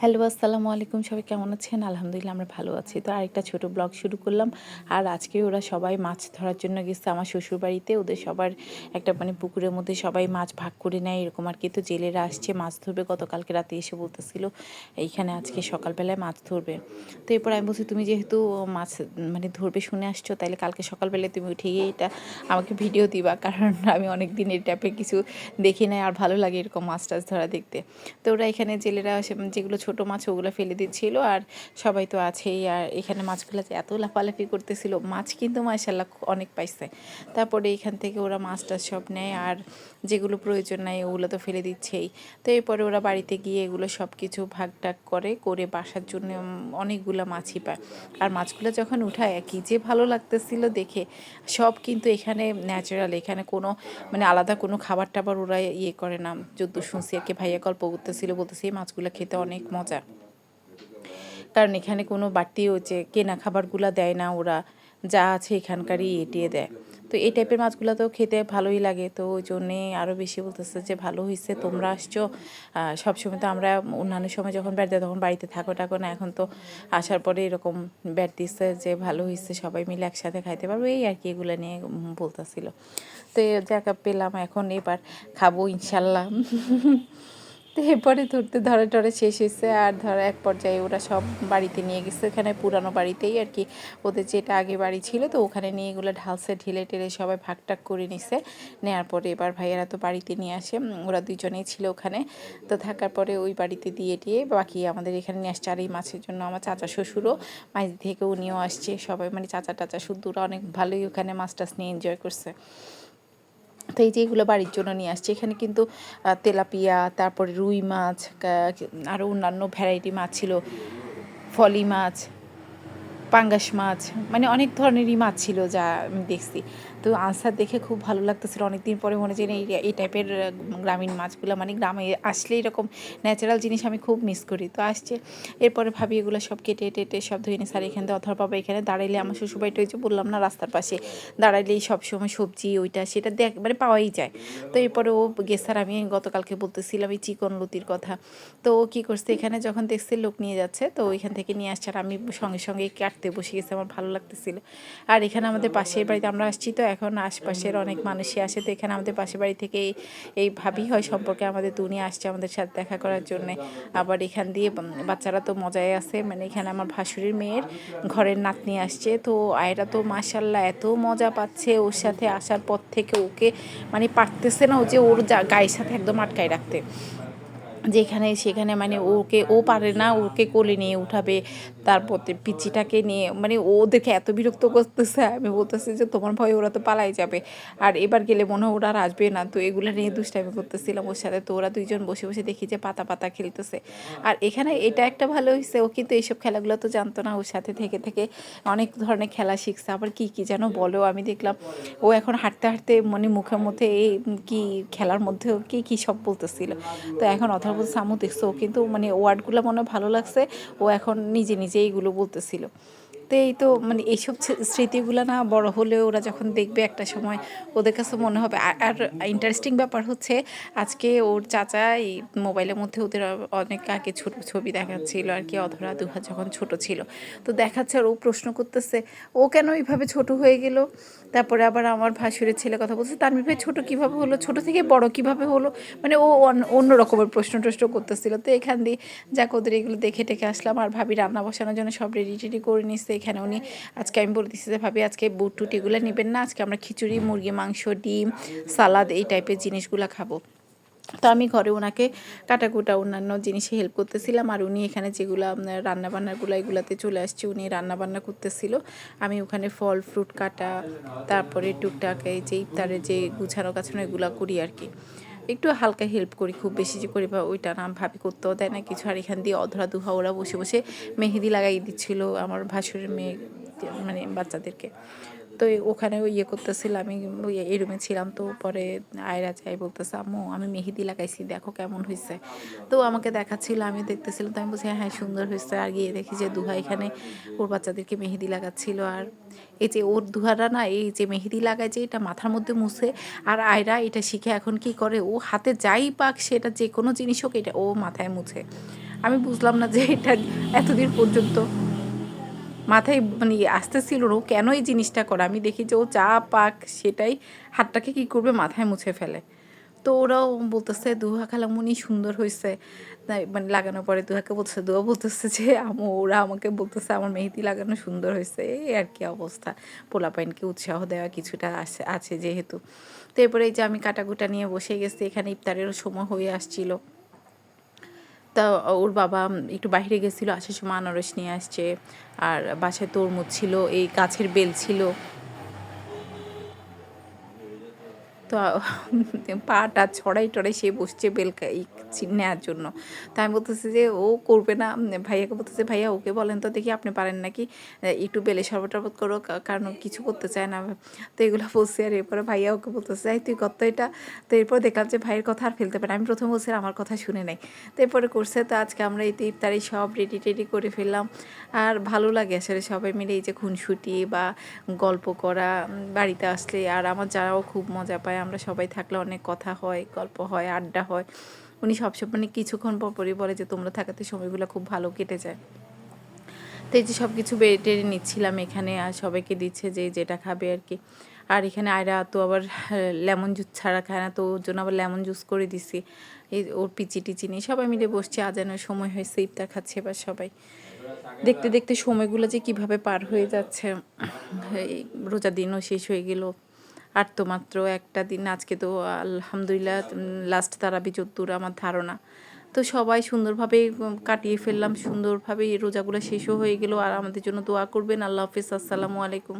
Hello, আসসালামু আলাইকুম। সবাই কেমন আছেন? আলহামদুলিল্লাহ, আমরা ভালো আছি। তো আরেকটা ছোট ব্লগ শুরু করলাম। আর আজকে ওরা সবাই মাছ ধরার জন্য গেছে আমার শ্বশুর বাড়িতে ওদের সবার একটা মানে পুকুরের মধ্যে সবাই মাছ ভাগ করে নেয়, এরকম আর কি। তো জেলেরা আসছে, মাছ ধরবে। গতকালকে রাতে এসে বলতেছিল, এইখানে আজকে সকালবেলায় মাছ ধরবে। তো এরপর আমি বলছি, তুমি যেহেতু মাছ মানে ধরবে শুনে আসছো তাহলে কালকে সকালবেলায় তুমি উঠে গিয়ে এটা আমাকে ভিডিও দিবা। কারণ আমি অনেক দিন এই টাইপের কিছু দেখি নাই, আর ভালো লাগে এরকম মাছ টাছ ধরা দেখতে। তো ওরা এখানে জেলেরা যেগুলো ছোট মাছ ওগুলো ফেলে দিচ্ছিল আর সবাই তো আছেই আর এখানে মাছগুলো যে এত লাফালাফি করতেছিল, মাছ কিন্তু মাসাল্লাহ অনেক পাইছে। তারপরে এখান থেকে ওরা মাছটা সব নেয় আর যেগুলো প্রয়োজন নাই ওগুলো তো ফেলে দিচ্ছেই। তো এরপরে ওরা বাড়িতে গিয়ে এগুলো সব কিছু ভাগ টাগ করে করে বাসার জন্য অনেকগুলো মাছই পায়। আর মাছগুলো যখন উঠায়, কি যে ভালো লাগতেছিল দেখে। সব কিন্তু এখানে ন্যাচারাল, এখানে কোনো মানে আলাদা কোনো খাবার টাবার ওরা ইয়ে করে না। যদ্দূর শুনছি আর কি ভাইয়া গল্প করতেছিল, বলতেছে এই মাছগুলো খেতে অনেক মজা। কারণ এখানে কোনো বাড়তি হচ্ছে কেনা খাবারগুলো দেয় না ওরা, যা আছে এখানকারই এটিয়ে দেয়। তো এই টাইপের মাছগুলো তো খেতে ভালোই লাগে। তো ওই জন্যে আরও বেশি বলতেছে যে, ভালো হয়েছে তোমরা আসছো। সবসময় তো আমরা অন্যান্য সময় যখন ব্যাট দেয় তখন বাড়িতে থাকো টাকো না। এখন তো আসার পরে এরকম ব্যাট দিচ্ছে যে, ভালো হয়েছে সবাই মিলে একসাথে খাইতে পারব। এই আর কি এগুলো নিয়ে বলতেছিল। তো জায়গা পেলাম এখন এবার। খাব ইনশাল্লাহ। তো এরপরে ধরতে, ধরে টরে শেষ হয়েছে। আর ধর এক পর্যায়ে ওরা সব বাড়িতে নিয়ে গেছে। এখানে পুরানো বাড়িতেই আর কি ওদের যেটা আগে বাড়ি ছিল, তো ওখানে নিয়ে এগুলো ঢালসে ঢিলে টেলে সবাই ভাগ টাক করে নিছে। নেওয়ার পরে এবার ভাইয়েরা তো বাড়িতে নিয়ে আসে। ওরা দুজনেই ছিল ওখানে। তো থাকার পরে ওই বাড়িতে দিয়ে দিয়ে বাকি আমাদের এখানে নিয়ে আসছে। আর এই মাছের জন্য আমার চাচা শ্বশুরও মাছ থেকে উনিও আসছে। সবাই মানে চাচা, টাচা, শুদ্ধরা অনেক ভালোই ওখানে মাছ টাছ নিয়ে এনজয় করছে। তো এই যে এগুলো বাড়ির জন্য নিয়ে আসছি। এখানে কিন্তু তেলাপিয়া, তারপরে রুই মাছ আরও অন্যান্য ভ্যারাইটি মাছ ছিল। ফলি মাছ, পাঙ্গাস মাছ মানে অনেক ধরনেরই মাছ ছিল যা আমি দেখছি। তো আনসার দেখে খুব ভালো লাগতেছিল। অনেকদিন পরে মনে হয় এই এই টাইপের গ্রামীণ মাছগুলো মানে গ্রামে আসলে এরকম ন্যাচারাল জিনিস আমি খুব মিস করি। তো আসছে, এরপরে ভাবি এগুলো সব কেটে, টেটে সব ধুয়ে নিয়ে স্যার এখান অথর বাবা এখানে দাঁড়াইলে আমার শ্বশুরবাড়িটা ওই যে বললাম না, রাস্তার পাশে দাঁড়াইলেই সবসময় সবজি, ওইটা, সেটা দেখ মানে পাওয়াই যায়। তো এরপরে ও গেসার আমি গতকালকে বলতেছিলাম এই চিকন লতির কথা। তো ও কী করছে, এখানে যখন দেখছে লোক নিয়ে যাচ্ছে, তো ওইখান থেকে নিয়ে আসছে আর আমি সঙ্গে সঙ্গে কাটতে বসে গেছে, আমার ভালো লাগতেছিল। আর এখানে আমাদের পাশের বাড়িতে আমরা আসছি, তো এখন আশপাশের অনেক মানুষই আসে তো এখানে আমাদের পাশের বাড়ি থেকে এই ভাবি হয় সম্পর্কে আমাদের দুনিয়া আসছে আমাদের সাথে দেখা করার জন্যে। আবার এখান দিয়ে বাচ্চারা তো মজায় আছে। মানে এখানে আমার ভাসুরির মেয়ের ঘরের নাতনি আসছে। তো আয়রা তো মাসাল্লাহ এত মজা পাচ্ছে ওর সাথে আসার পর থেকে ওকে মানে পারতেছে না ও যে ওর গায়ের সাথে একদম আটকায় রাখতে। যেখানে সেখানে মানে ওকে, ও পারে না, ওকে কোলে নিয়ে উঠাবে, তারপর পিচিটাকে নিয়ে মানে ওদেরকে এত বিরক্ত করতেছে, আমি বলতেছি যে তোমার ভয়ে ওরা তো পালাই যাবে। আর এবার গেলে মনে হয় ওরা আর আসবে না, তো এগুলো নিয়ে দুষ্টামি করতেছিলাম ওর সাথে, তো ওরা দুইজন বসে বসে দেখি যে পাতা পাতা খেলতেছে। আর এখানে এটা একটা ভালো হয়েছে ও কিন্তু এইসব খেলাগুলো তো জানতো না, ওর সাথে থেকে থেকে অনেক ধরনের খেলা শিখছে, আবার কি কি যেন বলো আমি দেখলাম, ও এখন হাঁটতে হাঁটতে মানে মুখের মধ্যে এই কি খেলার মধ্যেও কি, কী সব বলতেছিল। তো এখন অথবা বলছে, সামু, দেখছ? কিন্তু মানে ওয়ার্ডগুলো মনে ভালো লাগছে। ও এখন নিজে নিজে এইগুলো বলতেছিল। এই তো মানে এইসব স্মৃতিগুলো না বড় হলেও ওরা যখন দেখবে একটা সময় ওদের কাছে মনে হবে। আর ইন্টারেস্টিং ব্যাপার হচ্ছে আজকে ওর চাচা এই মোবাইলের মধ্যে ওদের অনেক আগে ছোট ছবি দেখাচ্ছিল আর কি, অধরা দুহা যখন ছোট ছিল। তো দেখাচ্ছে আর ও প্রশ্ন করতেছে, ও কেন এইভাবে ছোট হয়ে গেল? তারপরে আবার আমার ভাসুরের ছেলে কথা বলছে, তানভীর ভাই ছোটো কীভাবে হলো? ছোট থেকে বড় কীভাবে হলো? মানে ও অন্য রকমের প্রশ্ন টশ্ন করতেছিল। তো এখান দিয়ে যাক ওদের এগুলো দেখে টেকে আসলাম। আর ভাবি রান্না বসানোর জন্য সব রেডি টেডি করে নিচ্ছে এখানে উনি, আজকে আমি বলে দিচ্ছি যে, ভাবি, আজকে বুট টুট এগুলো নেবেন না, আজকে আমরা খিচুড়ি, মুরগি, মাংস, ডিম, সালাদ এই টাইপের জিনিসগুলো খাব। তো আমি ঘরে ওনাকে কাটাকুটা অন্যান্য জিনিসে হেল্প করতেছিলাম, আর উনি এখানে যেগুলো রান্নাবান্নাগুলো এগুলাতে চলে আসছে, উনি রান্নাবান্না করতেছিল। আমি ওখানে ফল ফ্রুট কাটা, তারপরে টুকটাক এই যে ইফতারের যে গুছানো গাছানো এগুলো করি আর কি। একটু হালকা হেল্প করি খুব বেশি যে করি বা ওইটা না ভাবি, করতেও দেয় না কিছু। আর এখান দিয়ে অধরা দুহা ওরা বসে বসে মেহেদি লাগাই দিচ্ছিল আমার ভাসুরের মেয়ে মানে বাচ্চাদেরকে। তো ওখানে ইয়ে করতেছিলাম আমি এই রুমে ছিলাম তো পরে আয়রা যাই বলতেছে, আম্মু, আমি মেহেদি লাগাইছি, দেখো কেমন হয়েছে তো আমাকে দেখাচ্ছিল, আমি দেখতেছিলাম, তো আমি বলছি হ্যাঁ সুন্দর হয়েছে আর গিয়ে দেখি যে দুহা এখানে ওর বাচ্চাদেরকে মেহেদি লাগাচ্ছিল। আর এই যে ওর দুহারা না, এই যে মেহেদি লাগায় যে, এটা মাথার মধ্যে মুছে, আর আয়রা এটা শিখে এখন কি করে? ও হাতে যাই পাক, সেটা যে কোনো জিনিস হোক, এটা ও মাথায় মুছে। আমি বুঝলাম না যে এটা এতদিন পর্যন্ত মাথায় মানে আসতেছিল ও কেন এই জিনিসটা করে? আমি দেখি যে ও চা পাক সেটাই হাতটাকে কী করবে? মাথায় মুছে ফেলে। তো ওরাও বলতেছে, দুহা খালামুনি সুন্দর হয়েছে মানে লাগানোর পরে দুহাকে বলতেছে দুয়া বলতেছে যে আমু, ওরা আমাকে বলতেছে আমার মেহেদি লাগানো সুন্দর হয়েছে এই আর কি অবস্থা। পোলা পোলাপাইনকে উৎসাহ দেওয়া কিছুটা আছে আছে যেহেতু। তো এরপরে এই যে আমি কাটাকুটা নিয়ে বসে গেছি, এখানে ইফতারেরও সময় হয়ে আসছিল। তা ওর বাবা একটু বাইরে গেছিল, আসার সময় আনারস নিয়ে আসছে আর বাসায় তরমুজ ছিল, এই গাছের বেল ছিল। তো পাটা ছড়াই টড়াই সে বসছে বেল নেওয়ার জন্য। তাই আমি বলতেছি যে ও করবে না। ভাইয়াকে বলতেছে, ভাইয়া, ওকে বলেন তো দেখি আপনি পারেন নাকি? একটু বেলে শরবত টরবত করো কারণ কিছু করতে চায় না। তো এগুলো বলছি আর এরপরে ভাইয়া ওকে বলতেছে যাই তুই কত এটা? তো এরপর দেখলাম যে ভাইয়ের কথা আর ফেলতে পারে আমি প্রথম বলছি, আমার কথা শুনে নাই। তো এরপরে করছে, তো আজকে আমরা এই তো ইফতারি সব রেডি টেডি করে ফেললাম। আর ভালো লাগে আসলে সবাই মিলে এই যে খুনসুটি বা গল্প করা বাড়িতে আসলে। আর আমার যারাও খুব মজা পায়, আমরা সবাই থাকলে অনেক কথা হয়, গল্প হয়, আড্ডা হয়। উনি সবসময় মানে কিছুক্ষণ পর পরই বলে যে, তোমরা থাকাতে সময়গুলো খুব ভালো কেটে যায়। তো এই যে সব কিছু বেড়ে নিচ্ছিলাম এখানে, আর সবাইকে দিচ্ছে যে, যেটা খাবে আর কি। আর এখানে আয়রা তো আবার, লেমন জুস ছাড়া খায় না, তো ওর জন্য আবার লেমন জুস করে দিছি। এই ওর পিচি টিচি নিয়ে সবাই মিলে বসছে আজানোর সময় হয়েছে ইফতার খাচ্ছে এবার সবাই। দেখতে দেখতে সময়গুলো যে কীভাবে পার হয়ে যাচ্ছে রোজা দিনও শেষ হয়ে গেল। আর তো মাত্র একটা দিন, আজকে তো আলহামদুলিল্লাহ লাস্ট তারাবি চত্বর আমার ধারণা। তো সবাই সুন্দরভাবে কাটিয়ে ফেললাম সুন্দরভাবে রোজাগুলো শেষও হয়ে গেল। আর আমাদের জন্য দোয়া করবেন। আল্লাহ হাফিজ। আসসালামু আলাইকুম।